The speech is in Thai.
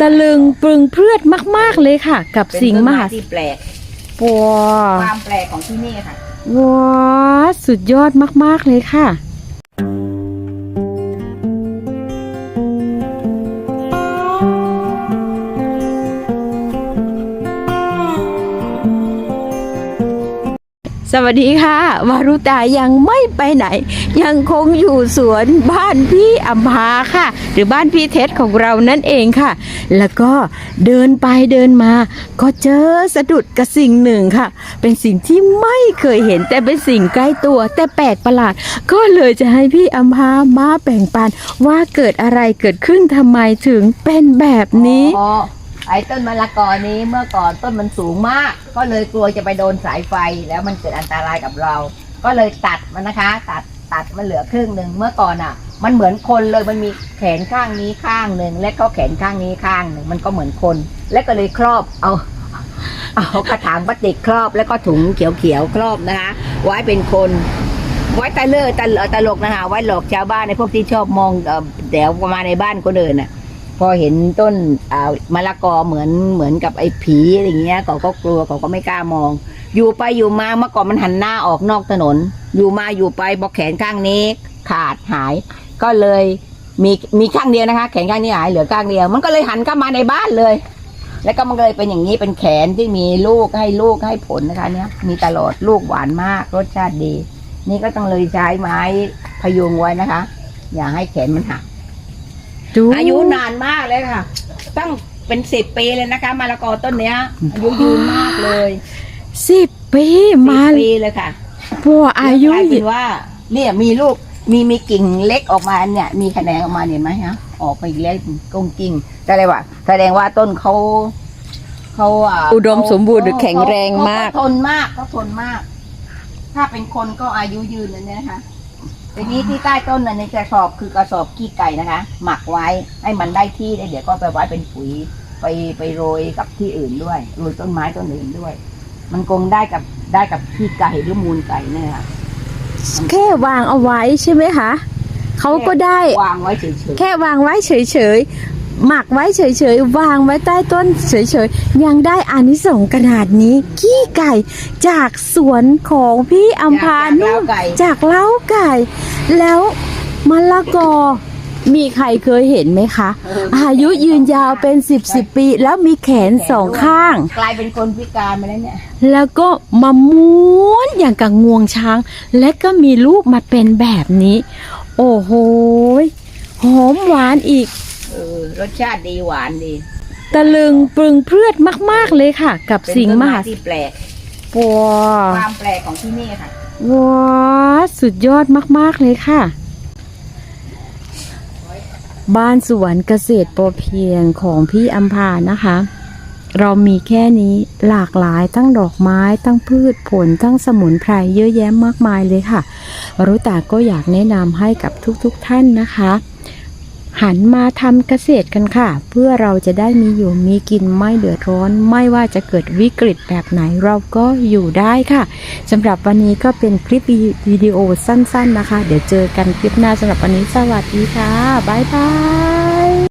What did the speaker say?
ตะลึงปรึงเพลือดมาก ๆเลยค่ะ กับเป็นสิ่งต้นมไม้หัศที่แปลกปัวความแปลกของที่นี่ค่ะ ว้าสุดยอดมาก ๆเลยค่ะ สวัสดีค่ะ วารุตายังไม่ไปไหน ยังคงอยู่สวนบ้านพี่อัมพาค่ะ หรือบ้านพี่เท็ดของเรานั่นเองค่ะ แล้วก็เดินไปเดินมา ก็เจอสะดุดกับสิ่งหนึ่งค่ะ เป็นสิ่งที่ไม่เคยเห็นแต่เป็นสิ่งใกล้ตัว แต่แปลกประหลาด ก็เลยจะให้พี่อัมพามาแบ่งปันว่าเกิดอะไรเกิดขึ้นทำไมถึงเป็นแบบนี้อ๋อ ไอ้ต้นมะละกอนี้เมื่อก่อนต้นมันสูงมาก ก็เลยกลัวจะไปโดนสายไฟแล้วมันเกิดอันตรายกับเรา ก็เลยตัดมันนะคะ ตัดตัดมันเหลือครึ่งหนึ่งเมื่อก่อนอะ มันเหมือนคนเลยมันมีแขนข้างนี้ข้างหนึ่งและก็แขนข้างนี้ข้างหนึ่งมันก็เหมือนคน และก็เลยครอบเอาเอากระถางพลาสติกครอบแล้วก็ถุงเขียวๆครอบนะคะ ไว้เป็นคนไว้ตะเลิศตะตลกนะคะไว้หลอกชาวบ้านในพวกที่ชอบมองเอ่อแถวมาในบ้านคนอื่นน่ะ พอเห็นต้นอ่ามะละกอเหมือนเหมือนกับไอ้ผีอะไรเงี้ยเขาก็กลัวเขาก็ไม่กล้ามอง อยู่ไปอยู่มาเมื่อก่อนมันหันหน้าออกนอกถนน อยู่มาอยู่ไปบอกแขนข้างนี้ ขาดหาย ก็เลยมีมีข้างเดียวนะคะ แขนข้างนี้หายเหลือข้างเดียว มันก็เลยหันเข้ามาในบ้านเลย แล้วก็มันเลยเป็นอย่างนี้เป็นแขนที่มีลูกให้ลูกให้ผลนะคะ เนี้ยมีตลอดลูกหวานมากรสชาติดี นี่ก็ต้องเลยใช้ไม้พยุงไว้นะคะ อย่าให้แขนมันหัก ดูอายุนานมากเลยค่ะ ตั้งเป็นสิบปีเลยนะคะมะละกอต้นเนี้ยอายุยืนมากเลยสิบปีมาสิบปีเลยค่ะปัวอายุแล้วกลเป็นว่า เนี่ยมีลูกมีมีกิ่งเล็กออกมาเนี่ย มีแขนงออกมาเห็นไหมฮะออกไปอีกแล้วกงกิ่งแสดงว่าแสดงว่าต้นเขาเขาอะอุดมสมบูรณ์หรือแข็งแรงมากเขทนมากเขาทนมาก ถ้าเป็นคนก็อายุยืนเลยเนี่ยนะคะ ทีนี้ที่ใต้ต้นนั้นในกระสอบคือกระสอบขี้ไก่นะคะ หมักไว้ให้มันได้ที่ได้เดี๋ยวก็ไปไว้เป็นปุ๋ยไปไปโรยกับที่อื่นด้วยโรยต้นไม้ต้นอื่นด้วย มันคงได้กับได้กับขี้ไก่หรือมูลไก่เนี่ยค่ะแค่วางเอาไว้ใช่ไหมคะเขาก็ได้วางไว้เฉยแค่วางไว้เฉยๆ หมักไว้เฉยๆ วางไว้ใต้ต้นเฉยๆ ยังได้อานิสงส์ขนาดนี้ ขี้ไก่จากสวนของพี่อัมพาจากนุ่เล้ามไก่จากเล้าไก่ แล้วมะละกอมีใครเคยเห็นไหมคะเอออายุยืนยาวเป็นสิบสิบปี แล้วมีแขนสองข้าง กลายเป็นคนพิการไปแล้วเนี่ย แล้วก็มาม้วนอย่างกับงวงช้าง และก็มีลูกมาเป็นแบบนี้ โอ้โหยหอมหวานอีก เออรสชาติดีหวานดีตะลึงปรึงเพลือดมาก ๆ เลยค่ะ กับเป็นสิ่งต้นมไม้หัศที่แปลกปัวความแปลกของที่นี่ค่ะ ว้าสุดยอดมาก ๆ เลยค่ะ บ้านสวนเกษตรพอเพียงของพี่อัมพานะคะ เรามีแค่นี้หลากหลายทั้งดอกไม้ทั้งพืชผลทั้งสมุนไพรเยอะแยะมากมายเลยค่ะวรุตาก็อยากแนะนำให้กับทุกๆทท่านนะคะ หันมาทำเกษตรกันค่ะ เพื่อเราจะได้มีอยู่มีกินไม่เดือดร้อน ไม่ว่าจะเกิดวิกฤตแบบไหนเราก็อยู่ได้ค่ะสำหรับวันนี้ก็เป็นคลิปวิดีโอสั้น ๆนะคะ เดี๋ยวเจอกันคลิปหน้าสำหรับวันนี้สวัสดีค่ะบ๊ายบาย